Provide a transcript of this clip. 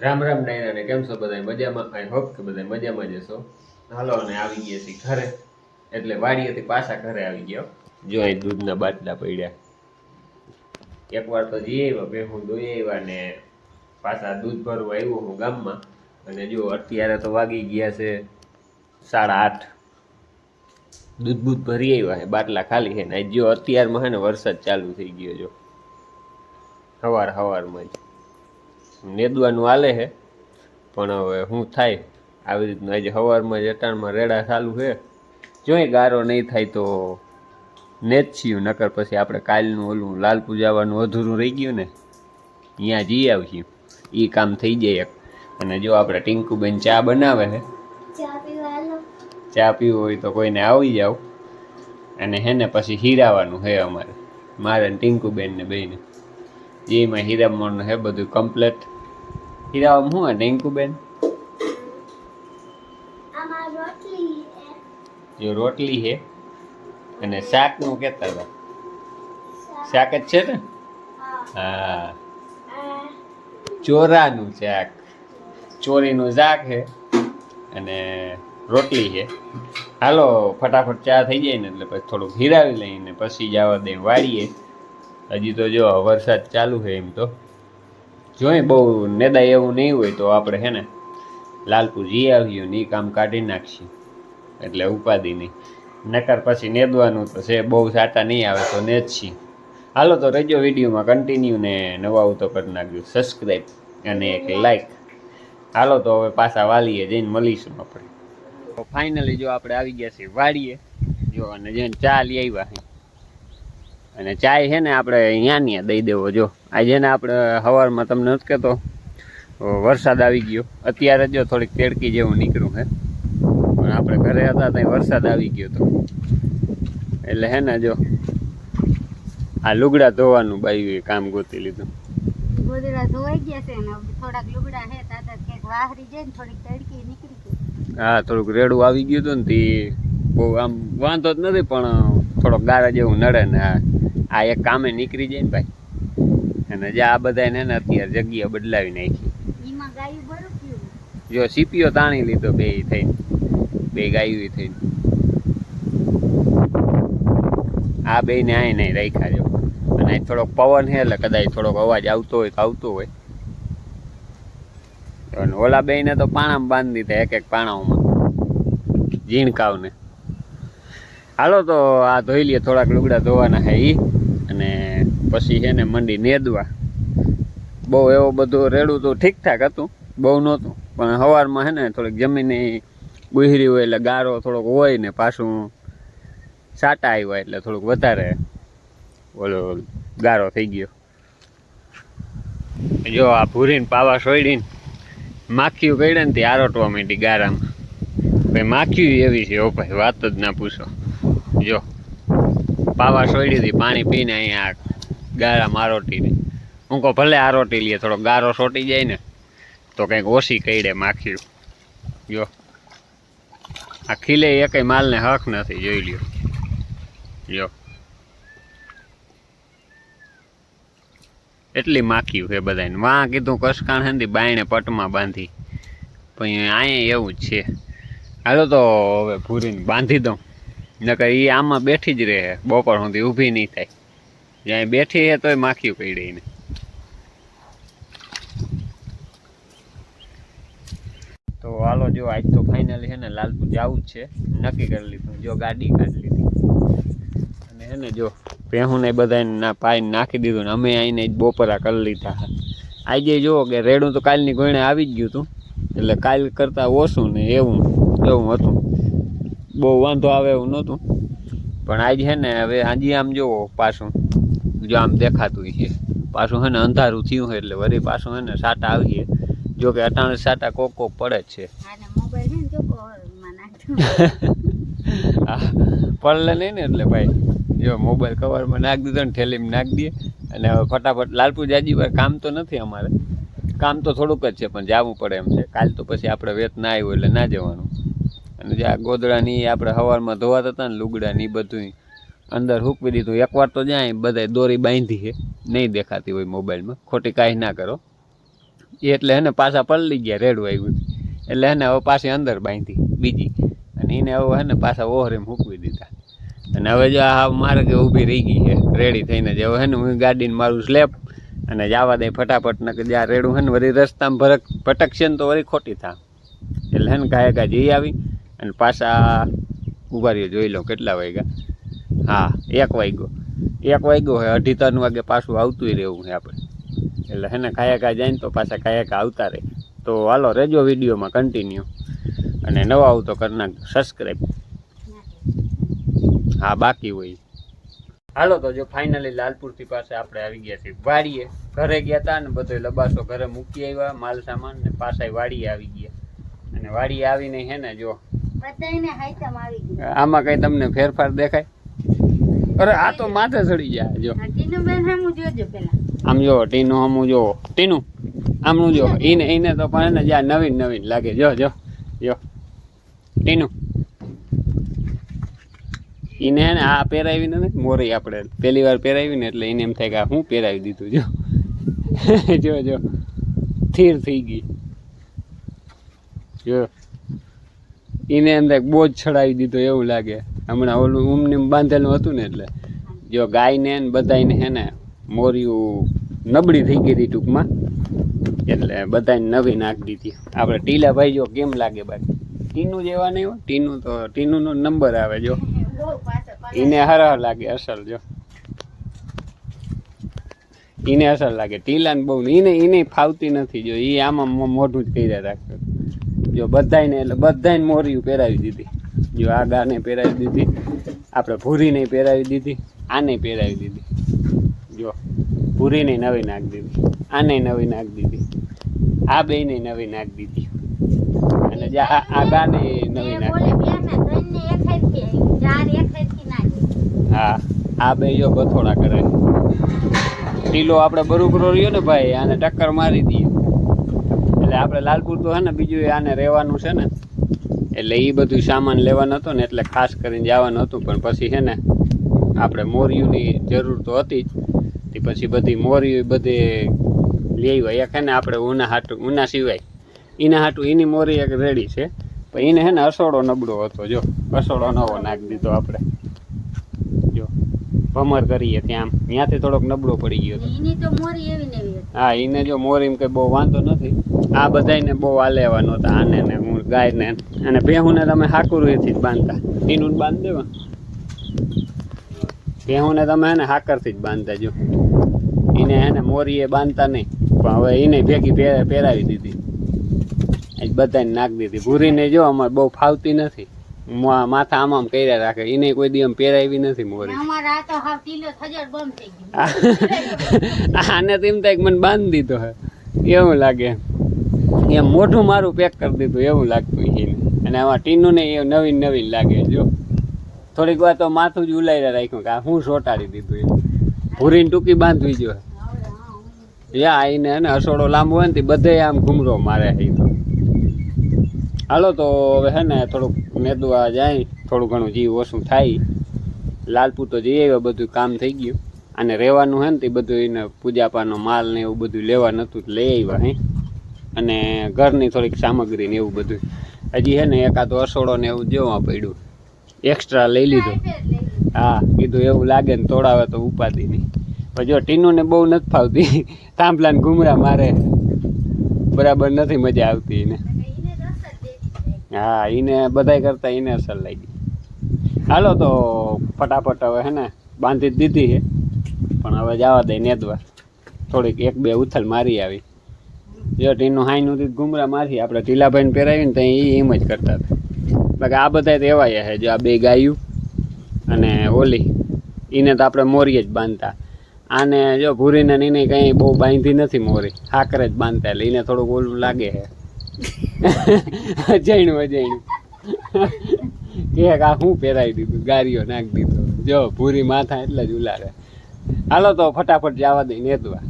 રામ રામ ડાયરા ને કેમ છો બધા મજામાં? આઈ હોપ કે બધા મજામાં જ હશો. હાલો, અને આવી ગયા છીએ ઘરે. એટલે વાડીએથી પાછા ઘરે આવી ગયો. જો અહીં દૂધના બાટલા પડ્યા. એકવાર તો જઈ આવ્યા ભેહું દોઈ આવ્યા ને પાછા દૂધ ભરવા આવ્યો હું ગામમાં. અને જો અત્યારે તો વાગી ગયા છે સાડા આઠ. દૂધ બૂધ ભરી આવ્યા છે, બાટલા ખાલી છે ને. જો અત્યારમાં છે ને વરસાદ ચાલુ થઈ ગયો, જો. સવાર સવારમાં જ. નેદવાનું હાલે છે. પણ હવે શું થાય? આવી રીતનું આજે સવારમાં જ અટાણમાં રેડા ચાલુ છે. જોઈ ગારો નહીં થાય તો છીએ નકર પછી આપણે કાલનું ઓલું લાલ પૂજાવાનું અધૂરું રહી ગયું ને ત્યાં જઈ આવશું. એ કામ થઈ જાય એક. અને જો આપણે ટીંકુબેન ચા બનાવે છે. ચા પીવું હોય તો કોઈને આવી જાવ અને હે ને પછી હીરાવાનું છે અમારે. મારે ને ટીંકુબેન ને બેને જેમાં હીરામણ હે બધું કમ્પ્લેટ હીરામાં હે ટીંકુબેન આમાં જો રોટલી છે. અને શાકનું કહેતા હતા. શાક. જ છે ને? હા. હા. ચોરાનું શાક. ચોરીનું શાક છે. અને રોટલી છે. હાલો ફટાફટ ચા થઈ જાય ને એટલે પછી થોડુંક હીરાવી લઈને પછી જવા દે વાળીએ. હજી તો જો વરસાદ ચાલુ છે એમ તો. જોઈ, બહુ નેદાય એવું નહીં હોય તો આપણે હે ને લાલપુર જી આવ્યું ને એ કામ કાઢી નાખશું. એટલે ઉપાધિ નહીં. નકર પછી નેદવાનું તો છે, બહુ સાટા નહીં આવે તો નેદશી હાલો તો રજો વિડીયોમાં કન્ટિન્યુ ને નવા તો કરી નાખ્યું સબસ્ક્રાઈબ અને એક લાઈક હાલો તો હવે પાછા વાલીએ જઈને મળીશું આપણે. તો ફાઇનલી જો આપણે આવી ગયા છીએ, વાડીએ. જો અને જઈને ચા લઈ આવ્યા અને ચાય છે ને આપણે અહીંયા ને દઈ દેવો, જો. આજે ને આપણે સવારમાં તમને નથી કહેતો વરસાદ આવી ગયો. અત્યારે જો થોડીક તેડકી જેવું નીકળ્યું હે પણ આપણે ઘરે હતા ત્યાં વરસાદ આવી ગયો તો. એટલે હે ને જો આ લુગડા ધોવાનું બાયું કામ ગોતી લીધું. ગોદડા ધોવાઈ ગયા છે ને થોડાક લુગડા હે તાતા ક્યાંક વાહરી જાય ને થોડીક તડકી નીકળી ગઈ. હા થોડુંક રેડું આવી ગયું હતું ને તે બહુ આમ વાંધો જ નથી પણ થોડોક ગારા જેવું નડે ને આ એક કામે નીકળી જાય ને ભાઈ. અને જે આ બધાને એને અત્યારે જગ્યા બદલાવી નાખી. જો સીપીઓ તાણી લીધો બે થઈને બે ગાયું થઈને. આ બે ને આય નહીં રાખ્યા જો. અને થોડોક પવન છે એટલે કદાચ થોડોક અવાજ આવતો હોય તો આવતો હોય. અને ઓલા બે ને તો પાણામાં બાંધી દીધા એક એક પાણાઓમાં. ઝીણકાવને. હાલો તો આ ધોઈ લઈએ થોડાક લુગડા ધોવાના છે ઈ. અને પછી છે ને મંડી નેદવા. બહુ એવો બધું રેડું તો ઠીકઠાક હતું, બહુ નહોતું. પણ સવારમાં છે ને થોડીક જમીનની ગુહરી હોય એટલે ગારો થોડોક હોય ને પાછું સાટા આવ્યા એટલે થોડુંક વધારે ઓલો ગારો થઈ ગયો. જો આ ભૂરીને પાવા સોડીને માખીયું કઈડે ને તે આરોટવા માંડી ગારામાં. ભાઈ માખીયું એવી છે ઓ ભાઈ, વાત જ ના પૂછો. જો, પાવા સોડી હતી પાણી પીને અહીંયા ગારામાં આરોટીને હું કહું, ભલે આરોટી લઈએ થોડો ગારો સોટી જાય ને, તો કંઈક ઓછી કઈડે માખીયું જો. આ ખીલે એકેય માલને હક નથી, જોઈ લ્યો. જો. એટલી માખ્યું છે બધાને વાં કીધું કસકાણ હતી બાયણે પટમાં બાંધી. પણ અહીંયા એવું જ છે. હાલો તો હવે ભૂરીને બાંધી દઉં. નકર એ આમાં બેઠી જ રહે. બપોર સુધી ઊભી નહીં થાય. જ્યાં બેઠી હે તોય માખ્યું પડી એને. તો હાલો જો, આજ તો ફાઇનલી છે ને લાલપુર જવું જ છે. નક્કી કરી લીધું. જો ગાડી કાઢી લીધી. અને હે ને જો પેહું ને બધાને ના પાઈ નાખી દીધું ને અમે આઈને જ બપોરા કરી લીધા આજે જુઓ કે રેડું તો કાલની ગોયણે આવી જ ગયું હતું. એટલે કાલ કરતાં ઓછું ને એવું એવું હતું. બહુ વાંધો આવે એવું નહોતું. પણ આજે છે ને હવે આજે આમ જુઓ પાછું. જો આમ દેખાતું છે. પાછું હે ને અંધારું થયું હોય એટલે વળી પાછું છે ને સાટા આવીએ. જો કે અટાણે સાટા કોક કોક પડે જ છે. હા પડલે નહીં ને એટલે ભાઈ જો મોબાઈલ કવરમાં નાખી દીધો ને થેલીમાં નાખી દઈએ. અને હવે ફટાફટ લાલપુર જાજી ભાઈ કામ તો નથી અમારે. કામ તો થોડુંક જ છે પણ જવું પડે એમ છે. કાલ તો પછી આપણે વેત ના આવ્યું એટલે ના જવાનું. અને જે આ ગોદડાની આપણે સવારમાં ધોવાતા હતા ને લુગડા ને એ બધું અંદર હૂકવી દીધું. એકવાર તો જાય, બધાય દોરી બાંધી છે. નહીં દેખાતી હોય મોબાઈલમાં. ખોટી કાંઈ ના કરો. એટલે એને પાછા પલળી ગયા, રેડું આવ્યું એટલે એને હવે પાછી અંદર બાંધી, બીજી. અને એને હવે હે ને પાછા ઓહરેમ હૂકવી દીધા. અને હવે જો આ મારે કે ઊભી રહી ગઈ છે, રેડી થઈને જે હવે ને હું ગાડીને મારું સ્લેપ અને જવા દે ફટાફટ ને કે જ્યાં રેડું હે ને વળી રસ્તામાં ભરક ભટકશે ને તો વળી ખોટી થા એટલે હે ને ગાય ગા જઈ આવી અને પાછા ઊભા રહ્યો જોઈ લો કેટલા વાગ્યા. હા એક વાગ્યો. એક વાગ્યો હોય અઢી ત્રણ વાગે પાછું આવતું રહેવું છે આપણે. એટલે હે ને કાયા જાય ને તો પાછા કા આવતા રહે. તો હાલો રેજો વિડીયોમાં કન્ટિન્યુ અને નવા આવું તો કરી નાખજો. સબસ્ક્રાઈબ હા બાકી હોય. હાલો તો જો ફાઇનલી લાલપુરથી પાસે આપણે આવી ગયા છીએ. વાડીએ. ઘરે ગયા હતા ને બધો લબાસો ઘરે મૂકી આવ્યા માલ સામાન ને પાછા વાડીએ આવી ગયા. અને વાડીએ આવીને હે ને જો આમાં કઈ તમને ફેરફાર દેખાય? અરે આ તો માથે ચડી જાય જો. આમ જો ટીનું આમ જો. ટીનું આમનું જો. એને એને તો પણ એને જ્યાં નવીન નવીન લાગે. જો જો જો. ટીનું. એને ને આ પહેરાવી ને મોરી આપણે પહેલી વાર પહેરાવી ને એટલે એને એમ થાય કે આ હું પહેરાવી દીધું જો. જો જો. સ્થિર થઈ ગઈ. જો. એને અંદર બોજ ચડાવી દીધો એવું લાગે. હમણાં ઓલું ઊમને બાંધેલું હતું ને એટલે, જો ગાયને ને બધાયને હે ને મોરિયું નબળી થઈ ગઈ હતી ટૂંકમાં, એટલે બધાને નવી નાખી દીધી. આપણે ટીલા ભાઈ જો કેમ લાગે બાકી? ટીનું જેવા નહીં હોય ટીનું તો, ટીનુંનો નંબર આવે જો. એને હરહ લાગે અસલ જો. એને અસર લાગે. ટીલાને બહુ એને એને ફાવતી નથી જો. એ આમાં મોઢું જ કર્યા રાખતો જો બધાયને, એટલે બધાને મોરિયું પહેરાવી દીધી. જો આ ગાને પહેરાવી દીધી. આપણે ભૂરીને પહેરાવી દીધી. આને પહેરાવી દીધી. જો ભૂરીને નવી નાખી દીધી. આને નવી નાખી દીધી. આ બેયને નવી નાખી દીધી. અને જે આ આ ગાને નવી નાખી. હા આ બે જો ગથોડા કરે. ટીલો આપણે બરુકરો રહ્યો ને ભાઈ આને ટક્કર મારી દઈએ. એટલે આપણે લાલપુર તો હે ને બીજું આને રહેવાનું છે ને. એટલે એ બધું સામાન લેવાનું હતું ને એટલે ખાસ કરીને જવાનું હતું. પણ પછી છે ને આપણે મોરિયુંની જરૂર તો હતી જ. તે પછી બધી મોરિયું બધે લઈ હોય એક ને આપણે ઉના હાટું ઉના સિવાય. એના હાટું એની મોરી એક રેડી છે. પણ એને હે ને અસોડો નબળો હતો જો. અસોડો નવો નાખી દીધો આપણે. જો. ભમર કરીએ ત્યાં આમ. ત્યાંથી થોડોક નબળો પડી ગયો હતો મોરી. હા એને જો મોરીમ કઈ બહુ વાંધો નથી. આ બધાયને બહુ આલેવાનો હતા આને ને હું ગાયને અને ભેહુને તમે હાકુરુએથી જ બાંધતા. ટીનું બાંધ દેવા? ભેહુને તમે એને હાકરથી જ બાંધતા જો. એને એને મોરી મોરીએ બાંધતા નહીં. પણ હવે એને ભેગી પહે- પહેરાવી દીધી. એ બધાને નાખી દીધી. ભૂરીને જો અમારે બહુ ફાવતી નથી. માથા આમ આમ કર્યા રાખે. એને કોઈ દી આમ પહેરાવી નથી મોરી. આને તો એમ થાય કે મને બાંધી દીધો હે. એવું લાગે એમ મોઢું મારું પેક કરી દીધું, એવું લાગતું છે અને આમાં ટીનું ને એ નવીન નવીન લાગે જો. થોડીક વાર તો માથું જ ઉલાઈ રાખ્યું, કે હું સોટાડી દીધું એ ભૂરીને ટૂંકી બાંધવી જો યા, આઈને ને અસોડો લાંબો હોય ને તે બધે આમ ઘૂમરો મારે એ તો. હાલો તો હવે હે ને થોડુંક મેદવા જાય, થોડું ઘણું જીવ ઓછું થાય. લાલપુર તો જઈ આવ્યા, બધું કામ થઈ ગયું. અને રહેવાનું હે ને તે બધું એને પૂજાપાનો માલ ને એવું બધું લેવા નહોતું લઈ આવ્યા હે. અને ઘરની થોડીક સામગ્રી ને એવું બધું. હજી હે ને એકાદો રસોડો ને એવું જોવા પડ્યું. એક્સ્ટ્રા લઈ લીધો. હા, કીધું એવું લાગે ને તોડાવે તો ઉપાધિ નહીં. પણ જો ટીનુને બહુ નથી ફાવતી. થાંભલાને ઘૂમરા મારે. બરાબર નથી મજા આવતી એને. હા એને બધાય કરતાં એને અસર લાગી. હાલો તો ફટાફટ હવે હે ને બાંધી દીધી છે. પણ હવે જવા દે નેદવા થોડીક એક બે ઉથલ મારી આવી. જો ટીનું હાઈનું થી ઘૂમરા મારી આપણે ઢીલાભાઈને પહેરાવીને ત્યાં એ એમ જ કરતા હતા. બાકી આ બધા તો એવા છે જો આ બે ગાયું અને ઓલી એને તો આપણે મોરીએ જ બાંધતા. આને જો ભૂરીને એને કંઈ બહુ બાંધી નથી મોરી, હાકરે જ બાંધતા એટલે એને થોડુંક ઓલું લાગે છે અજાણ્યું અજાણ્યું. કે આ હું પહેરાવી દીધું, ગારીઓ નાખી દીધો. જો ભૂરી માથા એટલે જ ઉલારે. હાલો તો ફટાફટ જવા દઈ નેદવા.